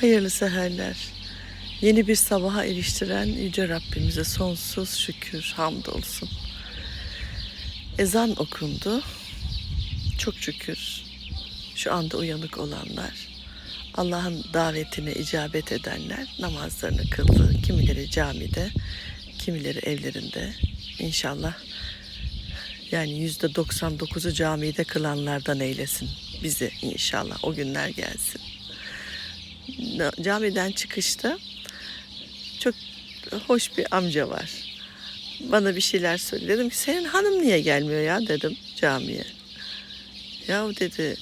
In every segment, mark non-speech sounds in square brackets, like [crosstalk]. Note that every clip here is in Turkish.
Hayırlı seherler. Yeni bir sabaha eriştiren Yüce Rabbimize sonsuz şükür, hamdolsun. Ezan okundu. Çok şükür şu anda uyanık olanlar, Allah'ın davetine icabet edenler namazlarını kıldı. Kimileri camide, kimileri evlerinde. İnşallah yani yüzde 99'u camide kılanlardan eylesin bizi inşallah o günler gelsin camiden çıkışta çok hoş bir amca var. Bana bir şeyler söyledi. Dedim ki senin hanım niye gelmiyor ya dedim camiye. Ya dedi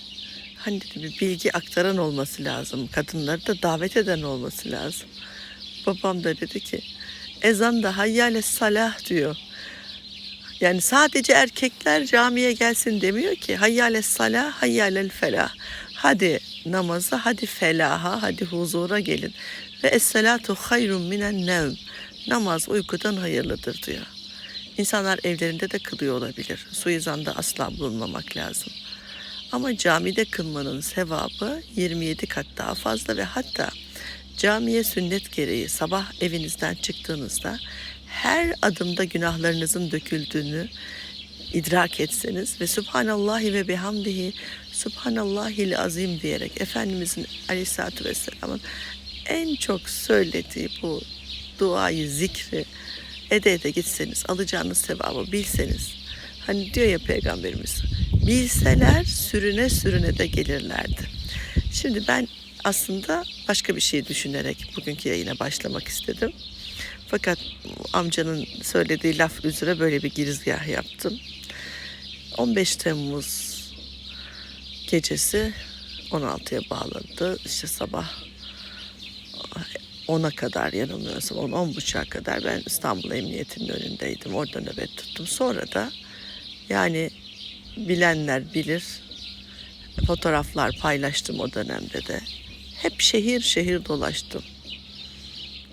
hani dedi bir bilgi aktaran olması lazım. Kadınları da davet eden olması lazım. Babam da dedi ki ezan da hayyale salah diyor. Yani sadece erkekler camiye gelsin demiyor ki. Hayyale salah, hayyalel felah. Hadi namaza, hadi felaha, hadi huzura gelin. Ve esselatu hayrun minen nevm. Namaz uykudan hayırlıdır diyor. İnsanlar evlerinde de kılıyor olabilir. Suizanda asla bulunmamak lazım. Ama camide kılmanın sevabı 27 kat daha fazla ve hatta camiye sünnet gereği sabah evinizden çıktığınızda her adımda günahlarınızın döküldüğünü idrak etseniz ve Subhanallahi ve bihamdihi Subhanallahil azim diyerek Efendimizin aleyhissalatü vesselamın en çok söylediği bu duayı, zikri ede ede gitseniz, alacağınız sevabı bilseniz. Hani diyor ya Peygamberimiz, bilseler sürüne sürüne de gelirlerdi. Şimdi ben aslında başka bir şey düşünerek bugünkü yayına başlamak istedim. Fakat amcanın söylediği laf üzere böyle bir girizgah yaptım. 15 Temmuz gecesi 16'ya bağlandı. İşte sabah 10'a kadar yanılmıyorsam 10 10 buçuğa kadar ben İstanbul Emniyeti'nin önündeydim. Orada nöbet tuttum. Sonra da yani bilenler bilir fotoğraflar paylaştım o dönemde de. Hep şehir şehir dolaştım.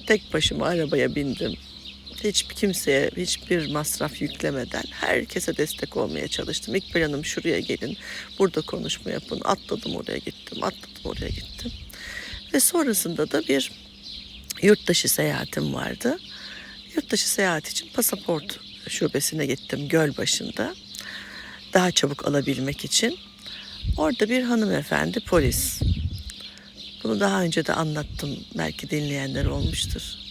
Tek başıma arabaya bindim. Hiç kimseye hiçbir masraf yüklemeden herkese destek olmaya çalıştım. İkbal Hanım şuraya gelin, burada konuşma yapın. Atladım oraya gittim, atladım oraya gittim. Ve sonrasında da bir yurt dışı seyahatim vardı. Yurt dışı seyahat için pasaport şubesine gittim Gölbaşı'nda. Daha çabuk alabilmek için. Orada bir hanımefendi polis. Bunu daha önce de anlattım. Belki dinleyenler olmuştur.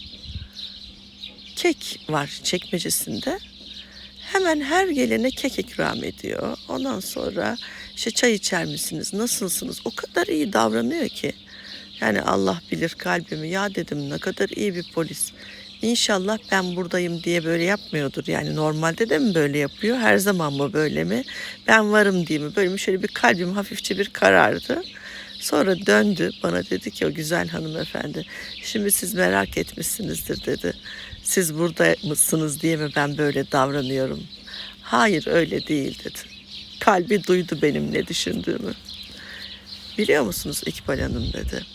Kek var çekmecesinde. Hemen her gelene kek ikram ediyor. Ondan sonra işte çay içer misiniz, nasılsınız? O kadar iyi davranıyor ki. Yani Allah bilir kalbimi. Ya dedim ne kadar iyi bir polis. İnşallah ben buradayım diye böyle yapmıyordur. Yani normalde de mi böyle yapıyor? Her zaman mı böyle mi? Ben varım diye mi? Böyle mi? Şöyle bir kalbim hafifçe bir karardı. Sonra döndü bana dedi ki o güzel hanımefendi. Şimdi siz merak etmişsinizdir dedi. Siz burada mısınız diye mi ben böyle davranıyorum? Hayır öyle değil dedi. Kalbi duydu benim ne düşündüğümü. Biliyor musunuz İkbal Hanım dedi.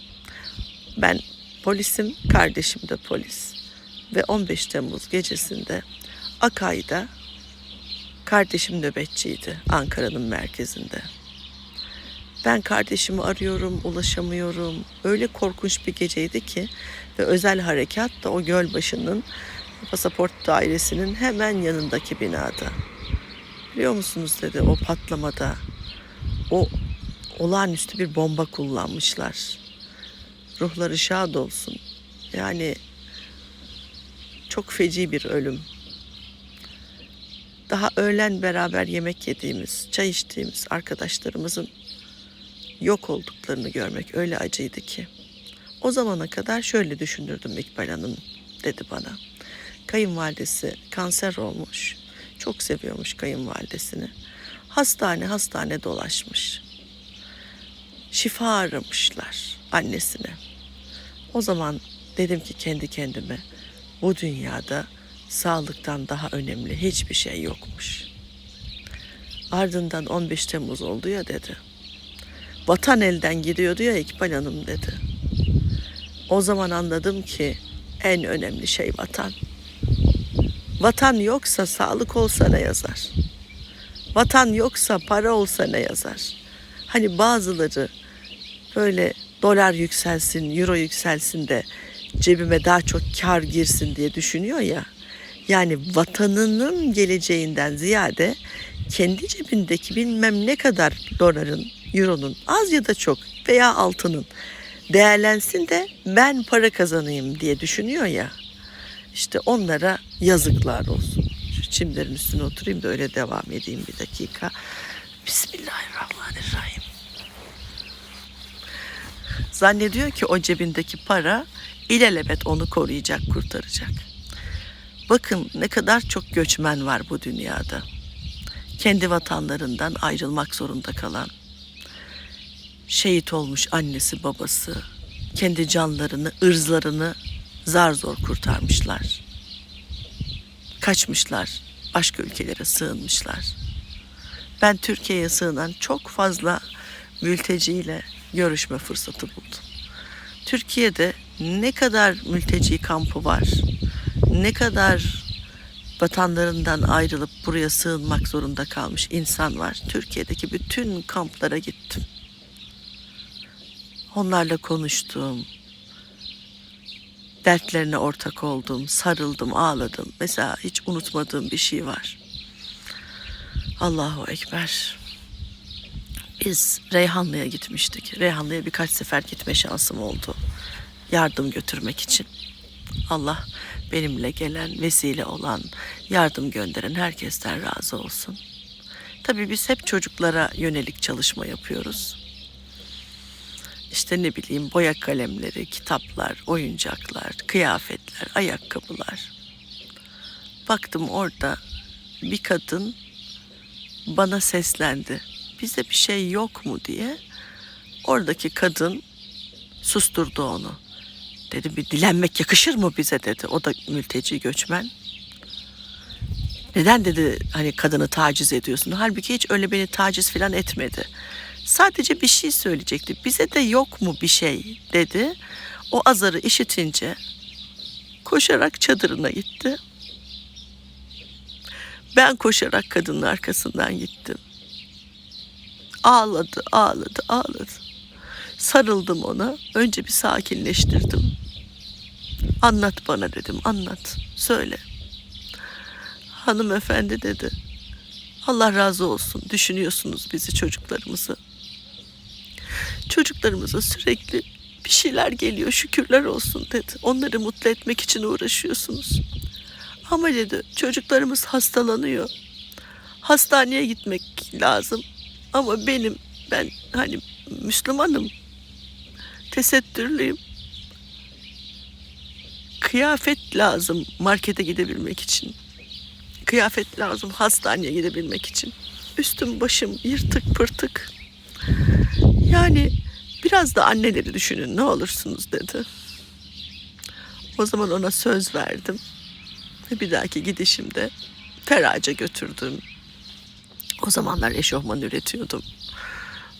Ben polisim, kardeşim de polis. Ve 15 Temmuz gecesinde Akay'da kardeşim nöbetçiydi Ankara'nın merkezinde. Ben kardeşimi arıyorum, ulaşamıyorum. Öyle korkunç bir geceydi ki ve özel harekat da o Gölbaşı'nın pasaport dairesinin hemen yanındaki binada. Biliyor musunuz dedi o patlamada o olağanüstü bir bomba kullanmışlar. Ruhları şad olsun. Yani çok feci bir ölüm. Daha öğlen beraber yemek yediğimiz, çay içtiğimiz arkadaşlarımızın yok olduklarını görmek öyle acıydı ki. O zamana kadar şöyle düşünürdüm İkbal Hanım dedi bana. Kayınvalidesi kanser olmuş. Çok seviyormuş kayınvalidesini. Hastane hastane dolaşmış. Şifa aramışlar annesine. O zaman dedim ki kendi kendime bu dünyada sağlıktan daha önemli hiçbir şey yokmuş. Ardından 15 Temmuz oldu ya dedi. Vatan elden gidiyordu ya İkbal Hanım dedi. O zaman anladım ki en önemli şey vatan. Vatan yoksa sağlık olsa ne yazar? Vatan yoksa para olsa ne yazar? Hani bazıları böyle dolar yükselsin, euro yükselsin de cebime daha çok kar girsin diye düşünüyor ya. Yani vatanının geleceğinden ziyade kendi cebindeki bilmem ne kadar doların, euronun az ya da çok veya altının değerlensin de ben para kazanayım diye düşünüyor ya. İşte onlara yazıklar olsun. Şu çimlerin üstüne oturayım da öyle devam edeyim bir dakika. Bismillahirrahmanirrahim. Zannediyor ki o cebindeki para ilelebet onu koruyacak, kurtaracak. Bakın ne kadar çok göçmen var bu dünyada. Kendi vatanlarından ayrılmak zorunda kalan, şehit olmuş annesi babası, kendi canlarını, ırzlarını zar zor kurtarmışlar. Kaçmışlar, başka ülkelere sığınmışlar. Ben Türkiye'ye sığınan çok fazla mülteciyle görüşme fırsatı buldum. Türkiye'de ne kadar mülteci kampı var, ne kadar vatanlarından ayrılıp buraya sığınmak zorunda kalmış insan var. Türkiye'deki bütün kamplara gittim. Onlarla konuştum. Dertlerine ortak oldum, sarıldım, ağladım. Mesela hiç unutmadığım bir şey var. Allahu Ekber. Biz Reyhanlı'ya gitmiştik. Reyhanlı'ya birkaç sefer gitme şansım oldu. Yardım götürmek için. Allah benimle gelen, vesile olan, yardım gönderen herkesten razı olsun. Tabii biz hep çocuklara yönelik çalışma yapıyoruz. İşte ne bileyim boya kalemleri, kitaplar, oyuncaklar, kıyafetler, ayakkabılar. Baktım orada bir kadın bana seslendi. Bize bir şey yok mu diye. Oradaki kadın susturdu onu. Dedi bir dilenmek yakışır mı bize dedi. O da mülteci göçmen. Neden dedi hani kadını taciz ediyorsun? Halbuki hiç öyle beni taciz falan etmedi. Sadece bir şey söyleyecekti. Bize de yok mu bir şey dedi. O azarı işitince koşarak çadırına gitti. Ben koşarak kadının arkasından gittim. Ağladı, ağladı, ağladı. Sarıldım ona. Önce bir sakinleştirdim. Anlat bana dedim, anlat. Söyle. Hanımefendi dedi. Allah razı olsun. Düşünüyorsunuz bizi çocuklarımızı. Çocuklarımıza sürekli bir şeyler geliyor. Şükürler olsun dedi. Onları mutlu etmek için uğraşıyorsunuz. Ama dedi çocuklarımız hastalanıyor. Hastaneye gitmek lazım. Ama benim ben hani Müslümanım. Tesettürlüyüm. Kıyafet lazım markete gidebilmek için. Kıyafet lazım hastaneye gidebilmek için. Üstüm başım yırtık pırtık. Yani biraz da anneleri düşünün ne olursunuz dedi. O zaman ona söz verdim. Ve bir dahaki gidişimde feraca götürdüm. O zamanlar eşofman üretiyordum.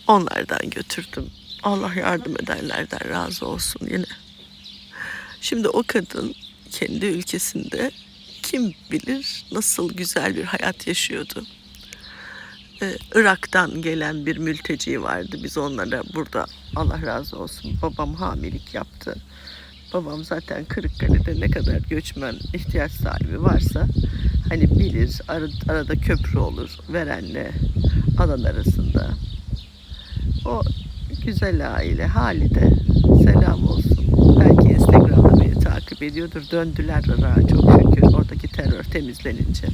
Onlardan götürdüm. Allah yardım edenlerden razı olsun yine. Şimdi o kadın kendi ülkesinde kim bilir nasıl güzel bir hayat yaşıyordu. Ee, Irak'tan gelen bir mülteci vardı. Biz onlara burada Allah razı olsun babam hamilelik yaptı. Babam zaten Kırıkkale'de ne kadar göçmen ihtiyaç sahibi varsa hani bilir ar- arada köprü olur verenle alan arasında. O güzel aile Halide selam olsun. Belki Instagram'da beni takip ediyordur. Döndüler Irak'a çok şükür oradaki terör temizlenince.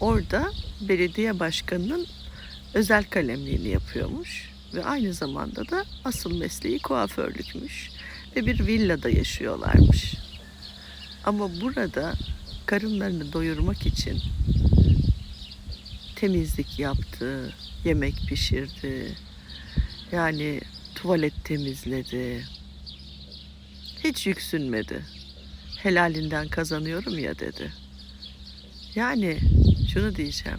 Orada belediye başkanının özel kalemliğini yapıyormuş ve aynı zamanda da asıl mesleği kuaförlükmüş ve bir villada yaşıyorlarmış. Ama burada karınlarını doyurmak için temizlik yaptı, yemek pişirdi, yani tuvalet temizledi. Hiç yüksünmedi. Helalinden kazanıyorum ya dedi. Yani şunu diyeceğim.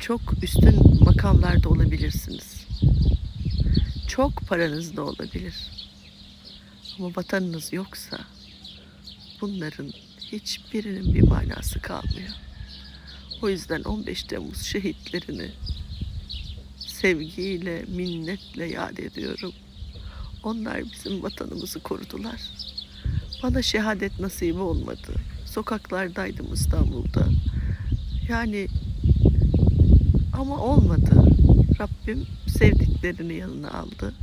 Çok üstün makamlarda olabilirsiniz. Çok paranız da olabilir. Ama vatanınız yoksa bunların hiçbirinin bir manası kalmıyor. O yüzden 15 Temmuz şehitlerini sevgiyle, minnetle yad ediyorum. Onlar bizim vatanımızı korudular. Bana şehadet nasibi olmadı. Sokaklardaydım İstanbul'da. Yani ama olmadı. Rabbim sevdiklerini yanına aldı.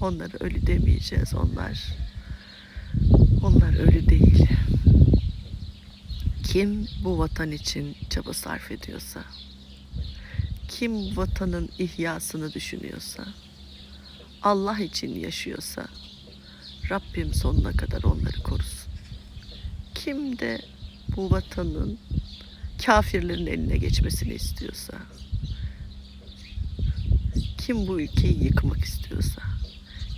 Onları ölü demeyeceğiz. Onlar onlar ölü değil. Kim bu vatan için çaba sarf ediyorsa, kim vatanın ihyasını düşünüyorsa, Allah için yaşıyorsa, Rabbim sonuna kadar onları korusun. Kim de bu vatanın kafirlerin eline geçmesini istiyorsa, kim bu ülkeyi yıkmak istiyorsa,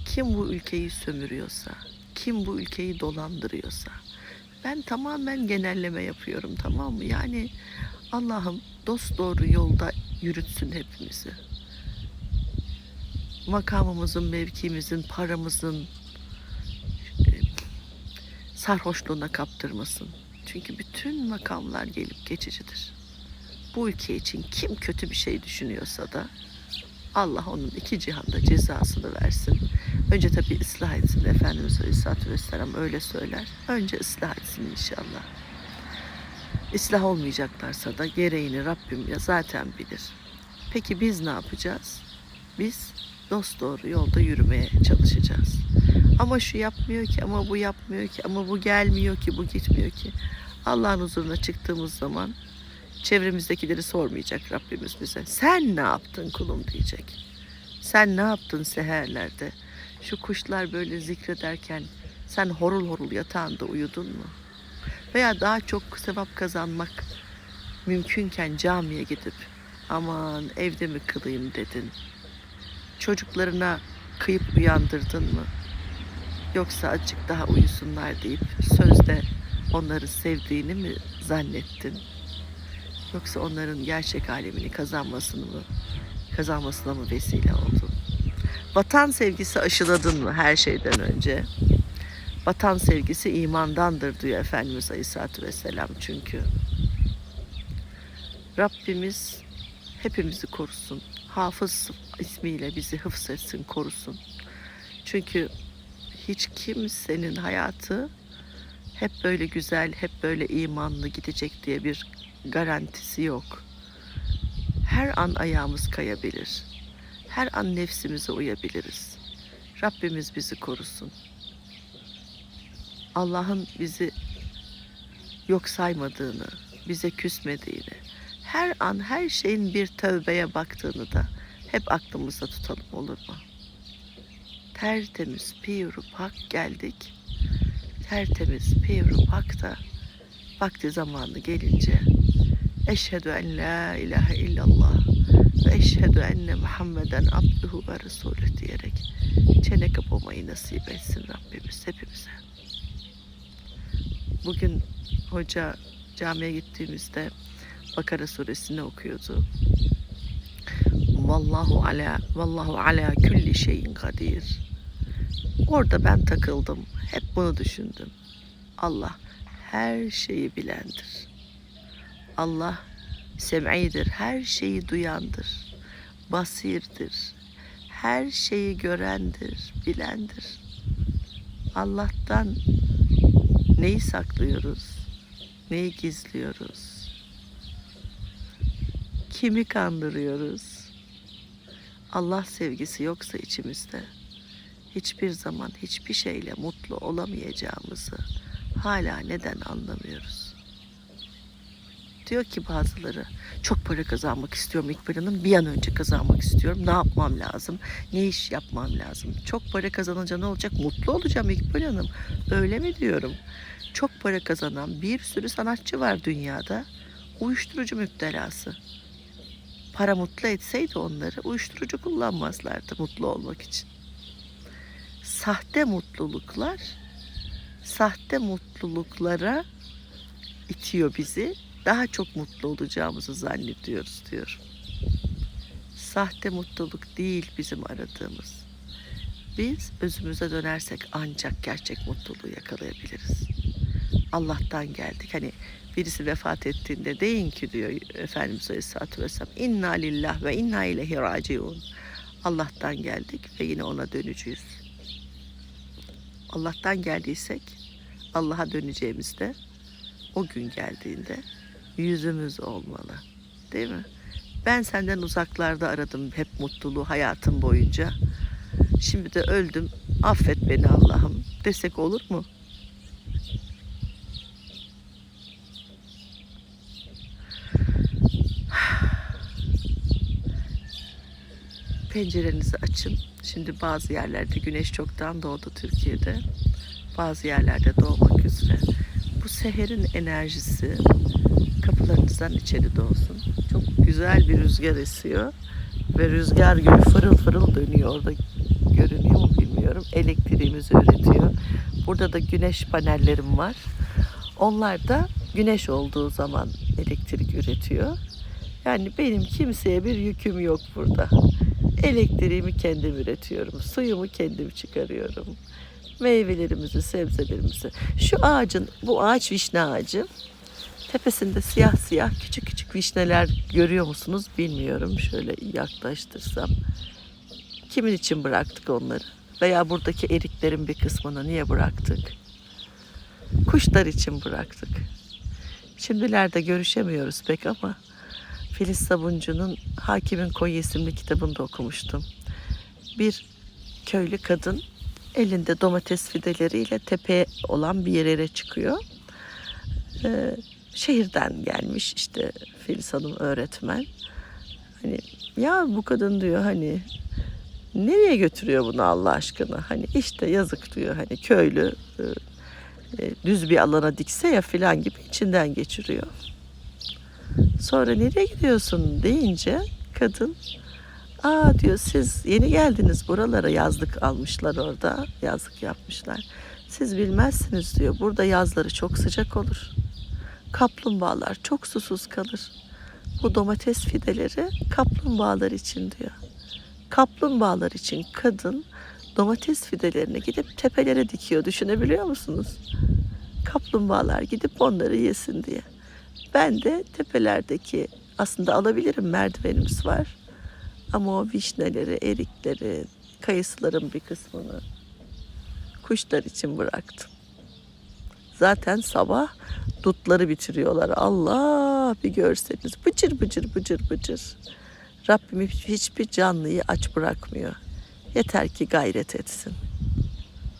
kim bu ülkeyi sömürüyorsa, kim bu ülkeyi dolandırıyorsa, ben tamamen genelleme yapıyorum tamam mı? Yani Allah'ım dost doğru yolda yürütsün hepimizi. Makamımızın, mevkimizin, paramızın e, sarhoşluğuna kaptırmasın. Çünkü bütün makamlar gelip geçicidir. Bu ülke için kim kötü bir şey düşünüyorsa da Allah onun iki cihanda cezasını versin. Önce tabii ıslah etsin. Efendimiz Aleyhisselatü Vesselam öyle söyler. Önce ıslah etsin inşallah. İslah olmayacaklarsa da gereğini Rabbim ya zaten bilir. Peki biz ne yapacağız? Biz dost doğru yolda yürümeye çalışacağız. Ama şu yapmıyor ki, ama bu yapmıyor ki, ama bu gelmiyor ki, bu gitmiyor ki. Allah'ın huzuruna çıktığımız zaman çevremizdekileri sormayacak Rabbimiz bize. Sen ne yaptın kulum diyecek. Sen ne yaptın seherlerde? Şu kuşlar böyle zikrederken sen horul horul yatağında uyudun mu? Veya daha çok sevap kazanmak mümkünken camiye gidip aman evde mi kılayım dedin. Çocuklarına kıyıp uyandırdın mı? Yoksa azıcık daha uyusunlar deyip sözde onları sevdiğini mi zannettin? Yoksa onların gerçek alemini kazanmasını mı kazanmasına mı vesile oldun? Vatan sevgisi aşıladın mı her şeyden önce? Vatan sevgisi imandandır diyor Efendimiz Aleyhisselatü Vesselam çünkü. Rabbimiz hepimizi korusun. Hafız ismiyle bizi hıfzetsin, korusun. Çünkü hiç kimsenin hayatı hep böyle güzel, hep böyle imanlı gidecek diye bir garantisi yok. Her an ayağımız kayabilir. Her an nefsimize uyabiliriz. Rabbimiz bizi korusun. Allah'ın bizi yok saymadığını, bize küsmediğini, her an her şeyin bir tövbeye baktığını da hep aklımızda tutalım olur mu? Tertemiz piyuru pak geldik. Tertemiz piyuru pakta vakti zamanı gelince Eşhedü en la ilahe illallah ve eşhedü enne Muhammeden abduhu ve resulü diyerek çene kapamayı nasip etsin Rabbimiz hepimize. Bugün hoca camiye gittiğimizde Bakara suresini okuyordu. Vallahu ala vallahu ala kulli şeyin kadir. Orada ben takıldım. Hep bunu düşündüm. Allah her şeyi bilendir. Allah sem'idir, her şeyi duyandır. Basirdir, her şeyi görendir, bilendir. Allah'tan neyi saklıyoruz, neyi gizliyoruz, kimi kandırıyoruz. Allah sevgisi yoksa içimizde hiçbir zaman hiçbir şeyle mutlu olamayacağımızı hala neden anlamıyoruz? Diyor ki bazıları çok para kazanmak istiyorum İkbal Hanım. Bir an önce kazanmak istiyorum. Ne yapmam lazım? Ne iş yapmam lazım? Çok para kazanınca ne olacak? Mutlu olacağım İkbal Hanım. Öyle mi diyorum? Çok para kazanan bir sürü sanatçı var dünyada. Uyuşturucu müptelası. Para mutlu etseydi onları uyuşturucu kullanmazlardı mutlu olmak için. Sahte mutluluklar sahte mutluluklara itiyor bizi. Daha çok mutlu olacağımızı zannediyoruz diyor. Sahte mutluluk değil bizim aradığımız. Biz özümüze dönersek ancak gerçek mutluluğu yakalayabiliriz. Allah'tan geldik. Hani birisi vefat ettiğinde deyin ki diyor Efendimiz Aleyhisselatü Vesselam inna lillah ve inna ileyhi raciun. Allah'tan geldik ve yine ona döneceğiz. Allah'tan geldiysek Allah'a döneceğimizde o gün geldiğinde yüzümüz olmalı. Değil mi? Ben senden uzaklarda aradım hep mutluluğu hayatım boyunca. Şimdi de öldüm. Affet beni Allah'ım desek olur mu? Pencerenizi açın. Şimdi bazı yerlerde güneş çoktan doğdu Türkiye'de. Bazı yerlerde doğmak üzere. Bu seherin enerjisi kapılarınızdan içeri doğsun. Çok güzel bir rüzgar esiyor. Ve rüzgar gülü fırıl fırıl dönüyor orada. Görünüyor mu bilmiyorum. Elektriğimizi üretiyor. Burada da güneş panellerim var. Onlar da güneş olduğu zaman elektrik üretiyor. Yani benim kimseye bir yüküm yok burada. Elektriğimi kendim üretiyorum. Suyumu kendim çıkarıyorum. Meyvelerimizi, sebzelerimizi. Şu ağacın, bu ağaç vişne ağacı. Tepesinde siyah siyah küçük küçük vişneler görüyor musunuz bilmiyorum. Şöyle yaklaştırsam. Kimin için bıraktık onları? Veya buradaki eriklerin bir kısmını niye bıraktık? Kuşlar için bıraktık. Şimdilerde görüşemiyoruz pek ama Filiz Sabuncu'nun Hakimin Koyu isimli kitabında okumuştum. Bir köylü kadın elinde domates fideleriyle tepe olan bir yere çıkıyor. Ee, şehirden gelmiş işte Filiz Hanım öğretmen. Hani ya bu kadın diyor hani nereye götürüyor bunu Allah aşkına? Hani işte yazık diyor hani köylü e, e, düz bir alana dikse ya filan gibi içinden geçiriyor. Sonra nereye gidiyorsun deyince kadın aa diyor siz yeni geldiniz buralara yazlık almışlar orada yazlık yapmışlar. Siz bilmezsiniz diyor burada yazları çok sıcak olur. Kaplumbağalar çok susuz kalır. Bu domates fideleri kaplumbağalar için diyor. Kaplumbağalar için kadın domates fidelerini gidip tepelere dikiyor. Düşünebiliyor musunuz? Kaplumbağalar gidip onları yesin diye. Ben de tepelerdeki aslında alabilirim merdivenimiz var. Ama o vişneleri, erikleri, kayısıların bir kısmını kuşlar için bıraktım. Zaten sabah dutları bitiriyorlar. Allah bir görseniz bıcır bıcır bıcır bıcır. Rabbim hiçbir canlıyı aç bırakmıyor. Yeter ki gayret etsin.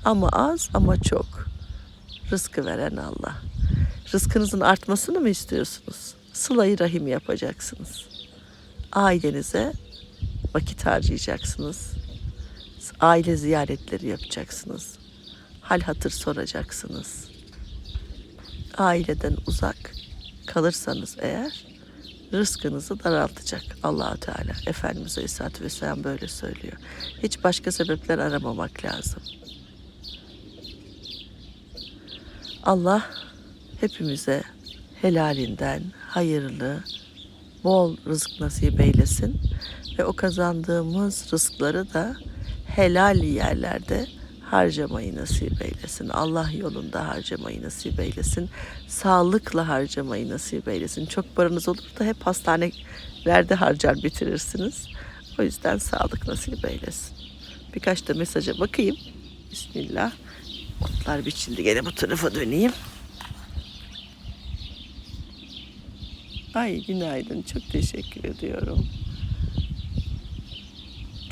Ama az ama çok. Rızkı veren Allah. Rızkınızın artmasını mı istiyorsunuz? Sıla-i rahim yapacaksınız. Ailenize vakit harcayacaksınız. Aile ziyaretleri yapacaksınız. Hal hatır soracaksınız. Aileden uzak kalırsanız eğer rızkınızı daraltacak Allahu Teala. Efendimiz Aleyhisselatü Vesselam böyle söylüyor. Hiç başka sebepler aramamak lazım. Allah hepimize helalinden hayırlı, bol rızık nasip eylesin ve o kazandığımız rızkları da helal yerlerde harcamayı nasip eylesin. Allah yolunda harcamayı nasip eylesin. Sağlıkla harcamayı nasip eylesin. Çok paranız olur da hep hastanelerde harcar bitirirsiniz. O yüzden sağlık nasip eylesin. Birkaç da mesaja bakayım. Bismillah. Otlar biçildi. Gene bu tarafa döneyim. Ay günaydın. Çok teşekkür ediyorum.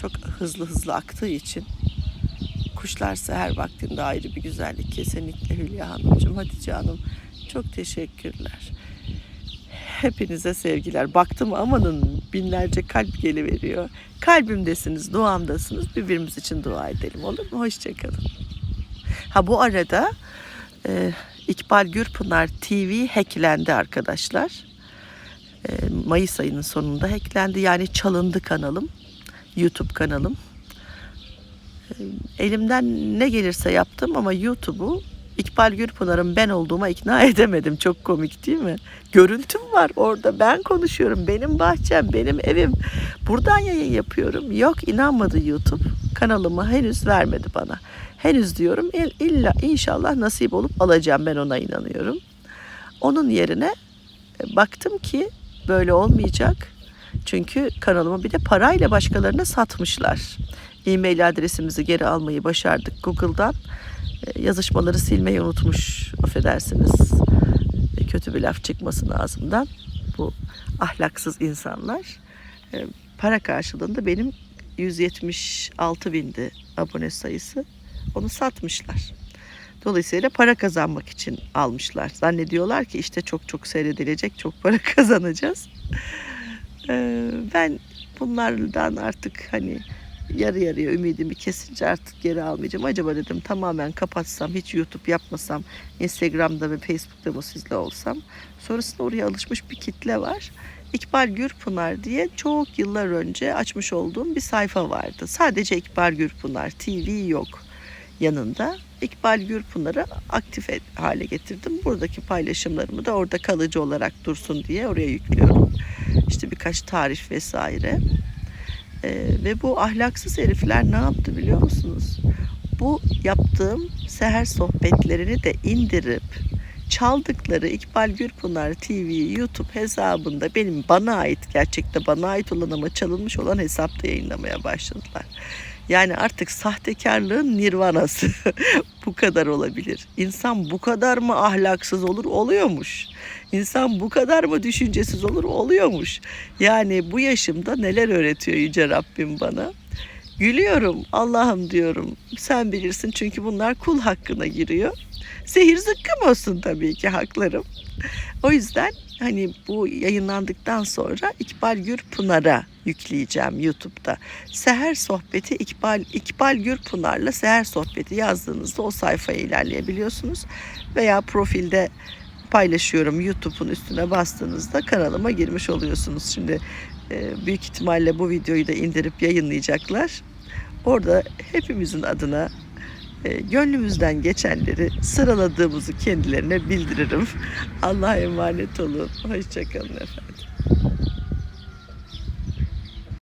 Çok hızlı hızlı aktığı için kuşlar seher vaktinde ayrı bir güzellik. Kesinlikle Hülya Hanımcığım, Hatice Hanım. Çok teşekkürler. Hepinize sevgiler. Baktım amanın binlerce kalp geliveriyor. Kalbimdesiniz, duamdasınız. Birbirimiz için dua edelim olur mu? Hoşçakalın. Ha bu arada e, İkbal Gürpınar TV hacklendi arkadaşlar. E, Mayıs ayının sonunda hacklendi. Yani çalındı kanalım. YouTube kanalım. E, elimden ne gelirse yaptım ama YouTube'u İkbal Gürpınar'ın ben olduğuma ikna [laughs] edemedim. Çok komik değil mi? Görüntüm var orada. Ben konuşuyorum. Benim bahçem, benim evim. Buradan yayın yapıyorum. Yok inanmadı YouTube. Kanalımı henüz vermedi bana. Henüz diyorum illa inşallah nasip olup alacağım ben ona inanıyorum. Onun yerine e, baktım ki böyle olmayacak. Çünkü kanalımı bir de parayla başkalarına satmışlar. E-mail adresimizi geri almayı başardık Google'dan. e, yazışmaları silmeyi unutmuş affedersiniz. E, Kötü bir laf çıkmasın ağzımdan. Bu ahlaksız insanlar e, para karşılığında benim 176 bindi abone sayısı. Onu satmışlar. Dolayısıyla para kazanmak için almışlar. Zannediyorlar ki işte çok çok seyredilecek, çok para [laughs] kazanacağız. Ee, ben bunlardan artık hani yarı yarıya ümidimi kesince artık geri almayacağım. Acaba dedim tamamen kapatsam, hiç YouTube yapmasam, Instagram'da ve Facebook'ta mı sizle olsam. Sonrasında oraya alışmış bir kitle var. İkbal Gürpınar diye çok yıllar önce açmış olduğum bir sayfa vardı. Sadece İkbal Gürpınar, TV yok yanında. İkbal Gürpınar'ı aktif hale getirdim. Buradaki paylaşımlarımı da orada kalıcı olarak dursun diye oraya yüklüyorum. İşte birkaç tarif vesaire. Ee, ve bu ahlaksız herifler ne yaptı biliyor musunuz? Bu yaptığım seher sohbetlerini de indirip çaldıkları İkbal Gürpınar TV YouTube hesabında benim bana ait gerçekte bana ait olan ama çalınmış olan hesapta yayınlamaya başladılar. Yani artık sahtekarlığın nirvanası [laughs] bu kadar olabilir. İnsan bu kadar mı ahlaksız olur? Oluyormuş. İnsan bu kadar mı düşüncesiz olur? Oluyormuş. Yani bu yaşımda neler öğretiyor Yüce Rabbim bana? Gülüyorum. Allah'ım diyorum. Sen bilirsin çünkü bunlar kul hakkına giriyor. Zehir zıkkım olsun tabii ki haklarım. O yüzden hani bu yayınlandıktan sonra İkbal Gürpınar'a yükleyeceğim YouTube'da. Seher Sohbeti İkbal, İkbal Gürpınar'la Seher Sohbeti yazdığınızda o sayfaya ilerleyebiliyorsunuz. Veya profilde paylaşıyorum YouTube'un üstüne bastığınızda kanalıma girmiş oluyorsunuz. Şimdi e, büyük ihtimalle bu videoyu da indirip yayınlayacaklar. Orada hepimizin adına e, gönlümüzden geçenleri sıraladığımızı kendilerine bildiririm. [laughs] Allah'a emanet olun. Hoşçakalın efendim.